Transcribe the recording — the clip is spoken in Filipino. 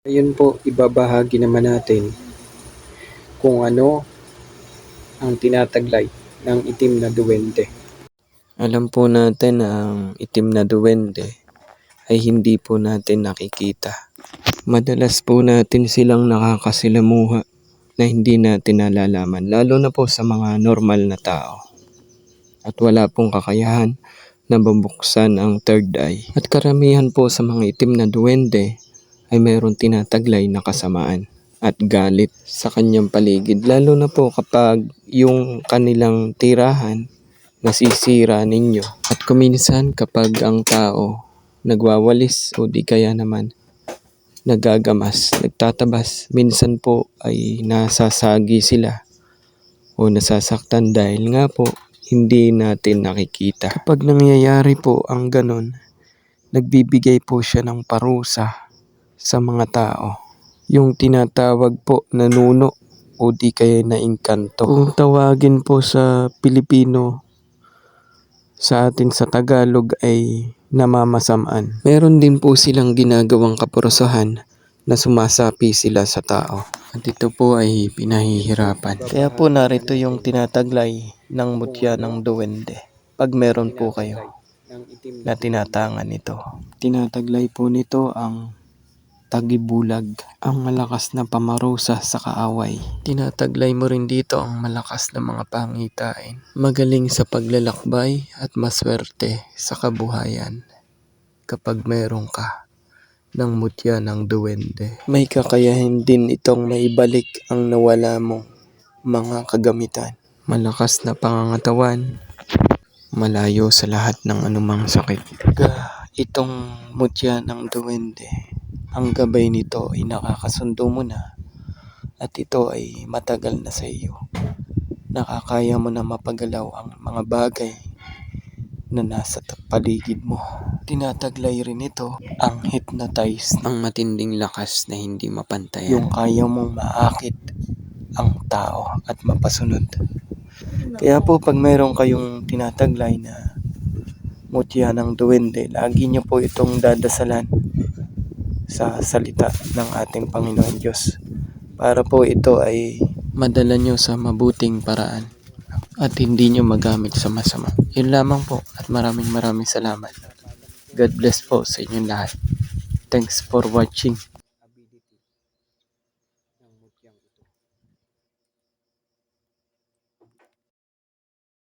Ngayon po, ibabahagi naman natin kung ano ang tinataglay ng itim na duwende. Alam po natin na ang itim na duwende ay hindi po natin nakikita. Madalas po natin silang nakakasilamuha na hindi natin nalalaman, lalo na po sa mga normal na tao. At wala pong kakayahan na mabuksan ang third eye. At karamihan po sa mga itim na duwende ay mayroong tinataglay na kasamaan at galit sa kanyang paligid. Lalo na po kapag yung kanilang tirahan nasisira ninyo. At kuminsan kapag ang tao nagwawalis o di kaya naman nagagamas, nagtatabas, minsan po ay nasasagi sila o nasasaktan dahil nga po hindi natin nakikita. Kapag nangyayari po ang ganon, nagbibigay po siya ng parusa sa mga tao. Yung tinatawag po na nuno o di kaya na engkanto. Kung tawagin po sa Pilipino, sa atin sa Tagalog ay namamasamaan. Meron din po silang ginagawang kapurusahan na sumasapi sila sa tao. At ito po ay pinahihirapan. Kaya po narito yung tinataglay ng mutya ng duwende. Pag meron po kayo na tinatangan ito. Tinataglay po nito ang tagibulag, ang malakas na pamarusa sa kaaway. Tinataglay mo rin dito ang malakas na mga pangitain. Magaling sa paglalakbay at maswerte sa kabuhayan kapag meron ka ng mutya ng duwende. May kakayahin din itong maibalik ang nawala mong mga kagamitan. Malakas na pangangatawan, malayo sa lahat ng anumang sakit. Itong mutya ng duwende, ang gabay nito ay nakakasundo mo na at ito ay matagal na sa iyo. Nakakaya mo na mapagalaw ang mga bagay na nasa paligid mo. Tinataglay rin ito ang hypnotize ang matinding lakas na hindi mapantayan. Yung kaya mong maakit ang tao at mapasunod. Kaya po pag mayroon kayong tinataglay na mutya ng duwende, lagi niyo po itong dadasalan sa salita ng ating Panginoon Diyos para po ito ay madala nyo sa mabuting paraan at hindi nyo magamit sa masama. Yun lamang po at maraming maraming salamat. God bless po sa inyong lahat. Thanks for watching.